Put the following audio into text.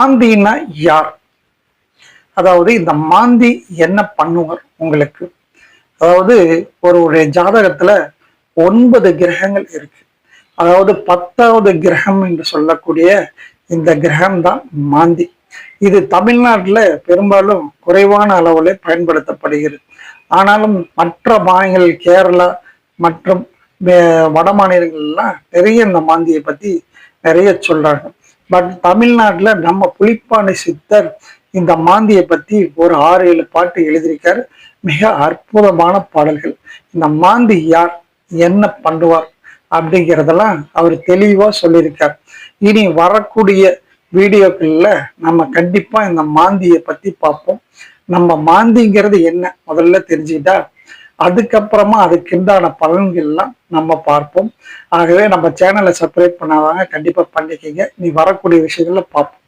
மாந்தின்னா யார்? அதாவது இந்த மாந்தி என்ன பண்ணுவார் உங்களுக்கு? அதாவது ஒருவருடைய ஜாதகத்துல ஒன்பது கிரகங்கள் இருக்கு. அதாவது பத்தாவது கிரகம் என்று சொல்லக்கூடிய இந்த கிரகம் தான் மாந்தி. இது தமிழ்நாட்டில் பெரும்பாலும் குறைவான அளவில் பயன்படுத்தப்படுகிறது. ஆனாலும் மற்ற மாநிலங்கள் கேரளா மற்றும் வட மாநிலங்கள்லாம் நிறைய இந்த மாந்தியை பத்தி நிறைய சொல்றாங்க. பட் தமிழ்நாட்டுல நம்ம புலிப்பாணி சித்தர் இந்த மாந்தியை பத்தி ஒரு ஆறு ஏழு பாட்டு எழுதியிருக்காரு. மிக அற்புதமான பாடல்கள். இந்த மாந்தி யார்? என்ன பண்ணுவார்? அப்படிங்கிறதெல்லாம் அவர் தெளிவா சொல்லியிருக்கார். இனி வரக்கூடிய வீடியோக்கள்ல நம்ம கண்டிப்பா இந்த மாந்தியை பத்தி பார்ப்போம். நம்ம மாந்திங்கிறது என்ன? முதல்ல தெரிஞ்சுக்கிட்டா அதுக்கப்புறமா அதுக்குண்டான பலன்கள்லாம் நம்ம பார்ப்போம். ஆகவே நம்ம சேனலை சப்ஸ்கிரைப் பண்ணாதாங்க கண்டிப்பா பண்ணிக்கங்க. நீ வரக்கூடிய விஷயங்களை பார்ப்போம்.